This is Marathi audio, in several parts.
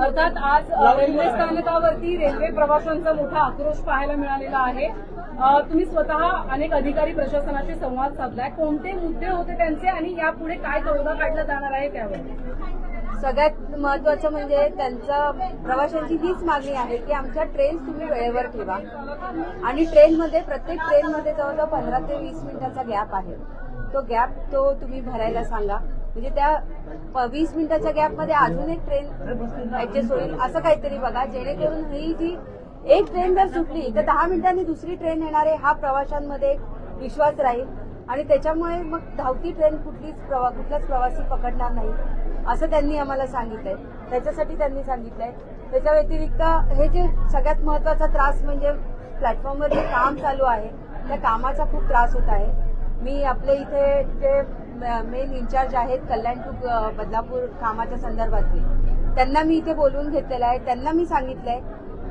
अर्थात आज रेल्वे स्थानकावरती रेल्वे प्रवाशांचा मोठा आक्रोश पाहायला मिळालेला आहे. तुम्ही स्वतः अनेक अधिकारी प्रशासनाशी संवाद साधलाय. कोणते मुद्दे होते त्यांचे आणि यापुढे काय तोडगा काढला जाणार आहे त्यावर? सगळ्यात महत्वाचं म्हणजे त्यांचं प्रवाशांची हीच मागणी आहे की आमच्या ट्रेन तुम्ही वेळेवर ठेवा. आणि ट्रेनमध्ये प्रत्येक ट्रेनमध्ये जवळजवळ पंधरा ते वीस मिनिटाचा गॅप आहे. तो गॅप तो तुम्ही भरायला सांगा. म्हणजे त्या वीस मिनिटाच्या गॅपमध्ये अजून एक ट्रेन ऍडजस्ट होईल असं काहीतरी बघा. जेणेकरून ही जी एक ट्रेन जर सुटली तर दहा मिनिटांनी दुसरी ट्रेन येणार आहे हा प्रवाशांमध्ये एक विश्वास राहील. आणि त्याच्यामुळे मग धावती ट्रेन कुठलीच प्रवा कुठलाच प्रवासी पकडणार नाही असं त्यांनी आम्हाला सांगितलंय. त्याच्यासाठी त्यांनी सांगितलंय. त्याच्या व्यतिरिक्त हे जे सगळ्यात महत्त्वाचा त्रास म्हणजे प्लॅटफॉर्मवर जे काम चालू आहे त्या कामाचा खूप त्रास होत आहे. मी आपले इथे जे मेन इन्चार्ज आहेत कल्याण टू बदलापूर कामाच्या संदर्भातले. त्यांना मी इथे बोलवून घेतलेलं आहे. त्यांना मी सांगितलंय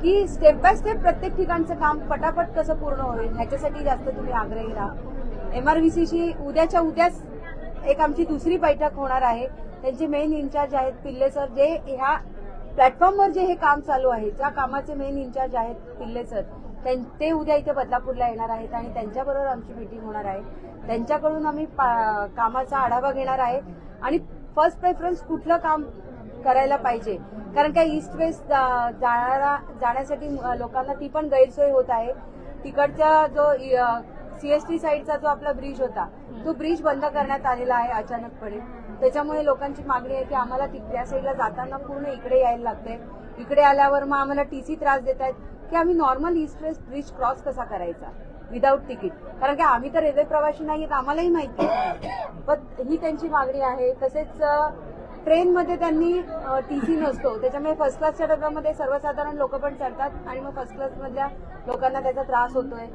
की स्टेप बाय स्टेप प्रत्येक ठिकाणचं काम पटापट कसं पूर्ण होईल ह्याच्यासाठी जास्त तुम्ही आग्रही राहा. एमआरव्हीसीशी उद्याच्या उद्याच एक आमची दुसरी बैठक होणार आहे. त्यांचे मेन इन्चार्ज आहेत पिल्ले सर जे ह्या प्लॅटफॉर्मवर जे हे काम चालू आहे ज्या कामाचे मेन इन्चार्ज आहेत पिल्ले सर त्यां- ते उद्या इथे बदलापूरला येणार आहेत आणि त्यांच्याबरोबर आमची मीटिंग होणार आहे. त्यांच्याकडून आम्ही पा- कामाचा आढावा घेणार आहे आणि फर्स्ट प्रेफरन्स कुठलं काम करायला पाहिजे. कारण काय ईस्ट वेस्ट जा- जाणारा जाण्यासाठी लोकांना ती पण गैरसोय होत आहे. तिकडचा जो सीएसटी साईडचा जो आपला ब्रिज होता तो ब्रिज बंद करण्यात आलेला आहे अचानकपणे. त्याच्यामुळे लोकांची मागणी आहे की आम्हाला तिथल्या साईडला जाताना पूर्ण इकडे यायला लागतंय. इकडे आल्यावर मग आम्हाला टीसी त्रास देत आहेत की आम्ही normal east west bridge cross कसा करायचा? विदाऊट तिकीट कारण की आम्ही तर रेल्वे प्रवासी नाहीत आम्हालाही माहिती आहे. पण ही त्यांची मागणी आहे. तसेच ट्रेनमध्ये त्यांनी टीसी नसतो. त्याच्यामुळे फर्स्ट क्लासच्या डब्यामध्ये सर्वसाधारण लोक पण चढतात आणि मग फर्स्ट क्लासमधल्या लोकांना त्याचा त्रास होतोय.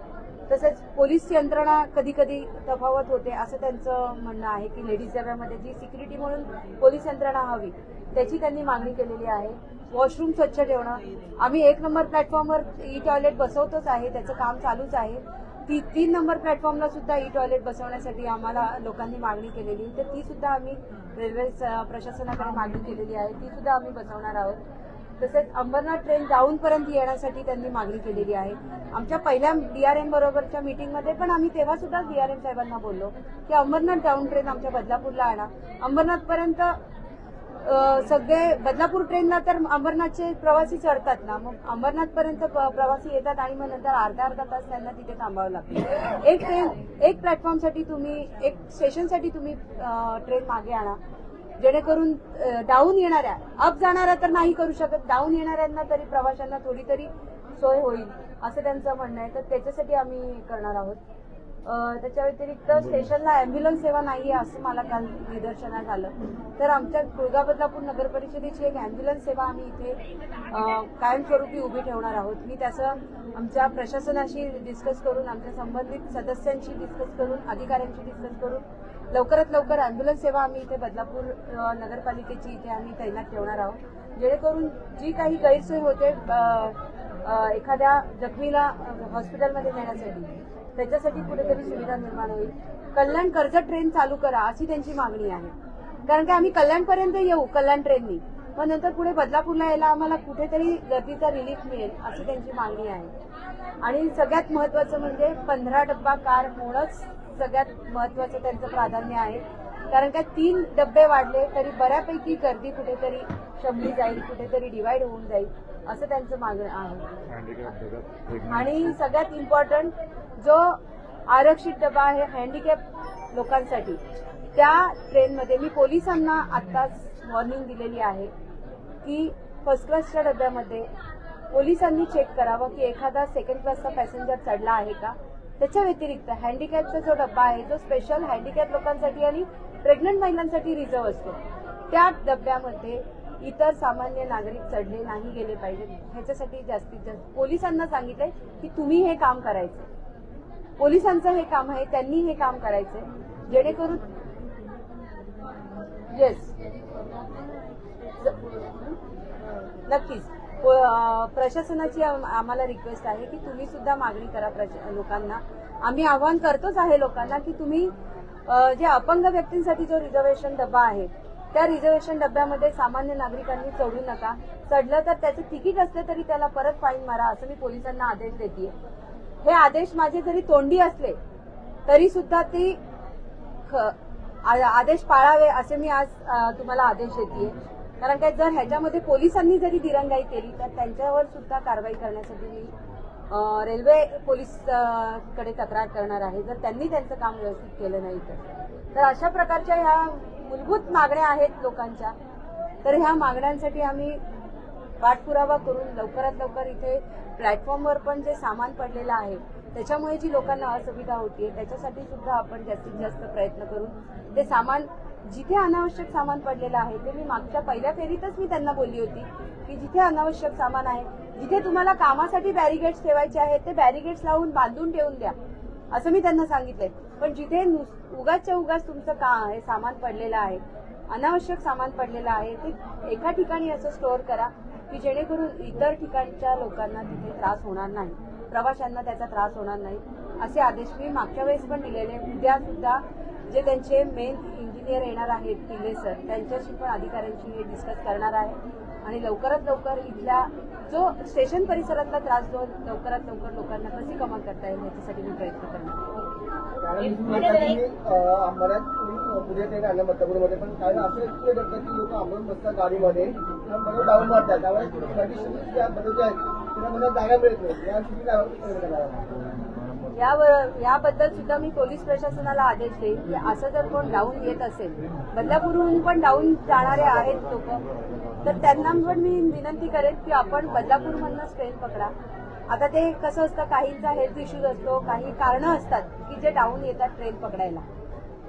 तसेच पोलीस यंत्रणा कधी कधी तफावत होते असं त्यांचं म्हणणं आहे की लेडीज डब्यामध्ये जी सिक्युरिटी म्हणून पोलीस यंत्रणा हवी त्याची त्यांनी मागणी केलेली आहे. वॉशरूम स्वच्छ ठेवणं. आम्ही एक नंबर प्लॅटफॉर्मवर ई टॉयलेट बसवतोच आहे त्याचं काम चालूच आहे. ती तीन नंबर प्लॅटफॉर्मला सुद्धा ई टॉयलेट बसवण्यासाठी आम्हाला लोकांनी मागणी केलेली. तर ती सुद्धा आम्ही रेल्वे स- प्रशासनाकडे मागणी केलेली आहे. ती सुद्धा आम्ही बसवणार आहोत. तसेच अंबरनाथ ट्रेन जाऊनपर्यंत येण्यासाठी त्यांनी मागणी केलेली आहे. आमच्या पहिल्या डीआरएम बरोबरच्या मीटिंगमध्ये पण आम्ही तेव्हा सुद्धा डीआरएम साहेबांना बोललो की अंबरनाथ डाऊन ट्रेन आमच्या बदलापूरला आणा. अंबरनाथपर्यंत सगळे बदलापूर ट्रेनला तर अंबरनाथचे प्रवासी चढतात ना. मग अंबरनाथपर्यंत प्रवासी येतात आणि मग नंतर अर्धा अर्धा तास त्यांना तिथे थांबावं लागतं. एक ट्रेन एक प्लॅटफॉर्मसाठी तुम्ही एक स्टेशनसाठी तुम्ही ट्रेन मागे आणा. जेणेकरून डाऊन येणाऱ्या अप जाणाऱ्या तर नाही करू शकत. डाऊन येणाऱ्यांना तरी प्रवाशांना थोडी तरी सोय होईल असं त्यांचं म्हणणं आहे. तर त्याच्यासाठी आम्ही करणार आहोत. त्याच्या व्यतिरिक्त स्टेशनला अँब्युलन्स सेवा नाहीये असं मला काल निदर्शनास आलं. तर आमच्या कुळगा बदलापूर नगर परिषदेची एक अँब्युलन्स सेवा आम्ही इथे कायमस्वरूपी उभी ठेवणार आहोत. मी त्याचं आमच्या प्रशासनाशी डिस्कस करून आमच्या संबंधित सदस्यांशी डिस्कस करून अधिकाऱ्यांशी डिस्कस करून लवकरात लवकर अँब्युलन्स सेवा आम्ही इथे बदलापूर नगरपालिकेची इथे आम्ही तैनात ठेवणार आहोत. जेणेकरून जी काही गैरसोय होते एखाद्या जखमीला हॉस्पिटलमध्ये नेण्यासाठी त्याच्यासाठी कुठेतरी सुविधा निर्माण होईल. कल्याण कर्ज ट्रेन चालू करा अशी त्यांची मागणी आहे. कारण की आम्ही कल्याणपर्यंत येऊ कल्याण ट्रेननी. पण नंतर पुढे बदलापूरला यायला आम्हाला कुठेतरी गर्दीचा रिलीफ मिळेल अशी त्यांची मागणी आहे. आणि सगळ्यात महत्वाचं म्हणजे पंधरा डब्बा कार होणंच सगळ्यात महत्वाचं त्यांचं प्राधान्य आहे. कारण का तीन डब्बे वाढले तरी बऱ्यापैकी गर्दी कुठेतरी शमली जाईल कुठेतरी डिवाइड होऊन जाईल. असं त्यांचं मागणं आहे. आणि सगळ्यात इम्पॉर्टंट जो आरक्षित डबा आहे हँडिकॅप लोकांसाठी त्या ट्रेनमध्ये मी पोलिसांना आत्ताच वॉर्निंग दिलेली आहे की फर्स्ट क्लासच्या डब्यामध्ये पोलिसांनी चेक करावं की एखादा सेकंड क्लासचा पॅसेंजर चढला आहे का? त्याच्या व्यतिरिक्त हँडिकॅपचा जो डब्बा आहे जो स्पेशल हँडिकॅप लोकांसाठी आणि प्रेग्नंट महिलांसाठी रिझर्व असतो. त्या डब्यामध्ये इतर सामान्य नागरिक चढले नाही गेले पाहिजेत ह्याच्यासाठी जास्तीत जास्त पोलिसांना सांगितलंय की तुम्ही हे काम करायचं. पोलिसांचं हे काम आहे त्यांनी हे काम करायचंय जेणेकरून येस नक्कीच. प- प्रशासनाची आम्हाला रिक्वेस्ट आहे की तुम्ही सुद्धा मागणी करा प्रश- लोकांना. आम्ही आवाहन करतोच आहे लोकांना की तुम्ही जे अपंग व्यक्तींसाठी जो रिझर्वेशन डबा आहे त्या रिझर्वेशन डब्यामध्ये सामान्य नागरिकांनी चढू नका. चढलं तर त्याचं तिकीट असलं तरी त्याला परत फाईन मारा असं मी पोलिसांना आदेश देते हे आदेश माझे जरी तोंडी असले तरी सुद्धा ती ख- आ- आदेश पाळावे असे मी आज तुम्हाला आदेश देते कारण काय जर ह्याच्यामध्ये पोलिसांनी जरी दिरंगाई केली तर त्यांच्यावर सुद्धा कारवाई करण्यासाठी मी रेल्वे पोलीसकडे तक्रार करणार आहे. जर त्यांनी त्यांचं काम व्यवस्थित केलं नाही तर. तर अशा प्रकारच्या ह्या मूलभूत मागण्या आहेत लोकांच्या तर ह्या मागण्यांसाठी आम्ही पाठपुरावा करून लवकरात लवकर इथे प्लॅटफॉर्मवर पण जे सामान पडलेलं आहे त्याच्यामुळे जी लोकांना असुविधा होती त्याच्यासाठी सुद्धा आपण जास्तीत जास्त प्रयत्न करून ते सामान जिथे अनावश्यक सामान पडलेलं आहे ते मी मागच्या पहिल्या फेरीतच मी त्यांना बोलली होती की जिथे अनावश्यक सामान आहे जिथे तुम्हाला कामासाठी बॅरिगेड्स ठेवायचे आहेत ते बॅरिगेड्स लावून बांधून ठेवून द्या असं मी त्यांना सांगितलंय. पण जिथे नुस- उगाचच्या उगाच तुमचं का आहे सामान पडलेलं आहे अनावश्यक सामान पडलेलं आहे ते एका ठिकाणी असं स्टोअर करा की जेणेकरून इतर ठिकाणच्या लोकांना तिथे त्रास होणार नाही प्रवाशांना त्याचा त्रास होणार नाही असे आदेश मी मागच्या वेळेस पण दिलेले उद्या सुद्धा जे त्यांचे मेन इंजिनियर येणार आहेत पिले सर त्यांच्याशी पण अधिकाऱ्यांशी हे डिस्कस करणार आहे. आणि लवकरात लवकर इथल्या जो स्टेशन परिसरातला त्रास जो लवकरात लवकर लोकांना कशी कमा करता येईल याच्यासाठी मी प्रयत्न करणार याबद्दल सुद्धा मी पोलीस प्रशासनाला आदेश देईन की असं जर कोण डाऊन येत असेल बदलापूरहून पण डाऊन जाणारे आहेत लोक तर त्यांना पण मी विनंती करेन की आपण बदलापूरमधनं ट्रेन पकडा. आता ते कसं असतं काहींचा हेल्थ इश्यूज असतो काही कारणं असतात की जे डाऊन येतात ट्रेन पकडायला.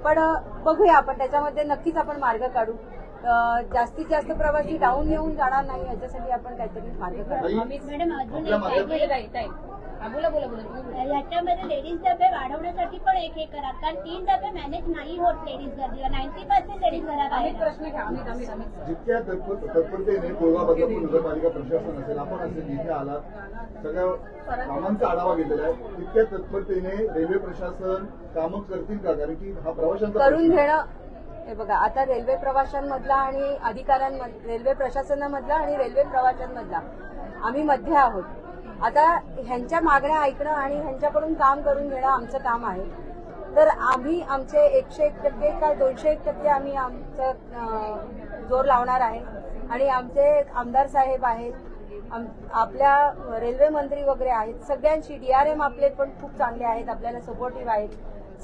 पण बघूया आपण त्याच्यामध्ये नक्कीच आपण मार्ग काढू. अ, जास्तीत जास्त प्रवासी डाऊन येऊन जाणार नाही याच्यासाठी आपण काहीतरी मार्ग काढू. मॅडम अजून हा, बोला बोला बोला. ह्याच्यामध्ये लेडीज डबे वाढवण्यासाठी पण एक हे करा कारण तीन डबे मॅनेज नाही होत लेडीज गर्दीला नाईन्टी पर्सेंट लेडीज घरात आहेत. प्रश्न घ्या जितक्या तत्पर तत्परतेने कोळवा बदलापूर नगरपालिका प्रशासन असेल आपण असेल आलात सगळ्या कामांचा आढावा घेतलेला आहे तितक्या तत्परतेने रेल्वे प्रशासन कामं करतील का? कारण की हा प्रवाशांचा करून प्रश्न आहे. घेणं हे बघा आता रेल्वे प्रवाशांमधला आणि अधिकाऱ्यांमधला रेल्वे प्रशासनामधला आणि रेल्वे प्रवाशांमधला आम्ही मध्ये आहोत. आता ह्यांच्या मागण्या ऐकणं आणि ह्यांच्याकडून काम करून घेणं आमचं काम आहे. तर आम्ही आमचे एकशे एक टक्के का दोनशे एक टक्के आम्ही आमचं जोर लावणार आहे. आणि आमचे आमदार साहेब आहेत आम- आपल्या रेल्वे मंत्री वगैरे आहेत सगळ्यांशी डीआरएम आपले पण खूप चांगले आहेत आपल्याला सपोर्टिव्ह आहेत.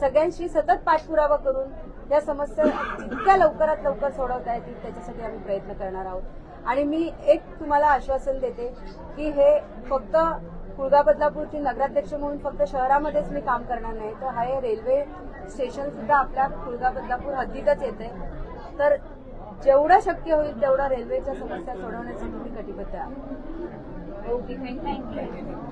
सगळ्यांशी सतत पाठपुरावा करून या समस्या जितक्या लवकरात लवकर सोडवता येतील त्याच्यासाठी आम्ही प्रयत्न करणार आहोत. आणि मी एक तुम्हाला आश्वासन देते की हे फक्त कुळगा बदलापूरची नगराध्यक्ष म्हणून फक्त शहरामध्येच मी काम करणार नाही. तर हे रेल्वे स्टेशन सुद्धा आपल्या कुळगा बदलापूर हद्दीतच येते तर जेवढं शक्य होईल तेवढा रेल्वेच्या समस्या सोडवण्यासाठी मी कटिबद्ध आहे. Okay thank you